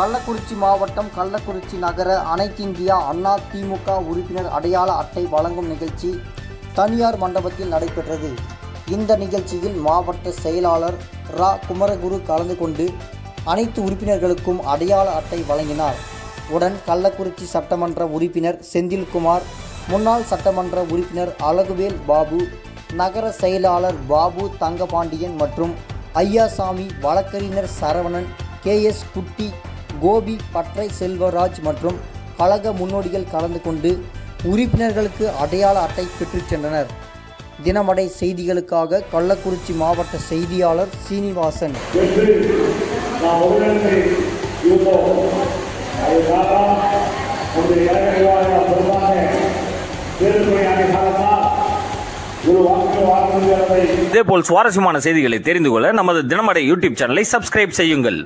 கள்ளக்குறிச்சி மாவட்டம் கள்ளக்குறிச்சி நகர அனைத்திந்தியா அண்ணா திமுக உறுப்பினர் அடையாள அட்டை வழங்கும் நிகழ்ச்சி தனியார் மண்டபத்தில் நடைபெற்றது. இந்த நிகழ்ச்சியில் மாவட்ட செயலாளர் ரா. குமரகுரு கலந்து கொண்டு அனைத்து உறுப்பினர்களுக்கும் அடையாள அட்டை வழங்கினார். உடன் கள்ளக்குறிச்சி சட்டமன்ற உறுப்பினர் செந்தில்குமார் முன்னாள் சட்டமன்ற உறுப்பினர் அழகுவேல் பாபு நகர செயலாளர் பாபு தங்கபாண்டியன் மற்றும் ஐயாசாமி வழக்கறிஞர் சரவணன் கே. எஸ். குட்டி கோபி பற்றை செல்வராஜ் மற்றும் கழக முன்னோடிகள் கலந்து கொண்டு உறுப்பினர்களுக்கு அடையாள அட்டை பெற்றுச் சென்றனர். தினமடை செய்திகளுக்காக கள்ளக்குறிச்சி மாவட்ட செய்தியாளர் சீனிவாசன். இதேபோல் சுவாரஸ்யமான செய்திகளை தெரிந்து கொள்ள நமது தினமடை யூடியூப் சேனலை சப்ஸ்கிரைப் செய்யுங்கள்.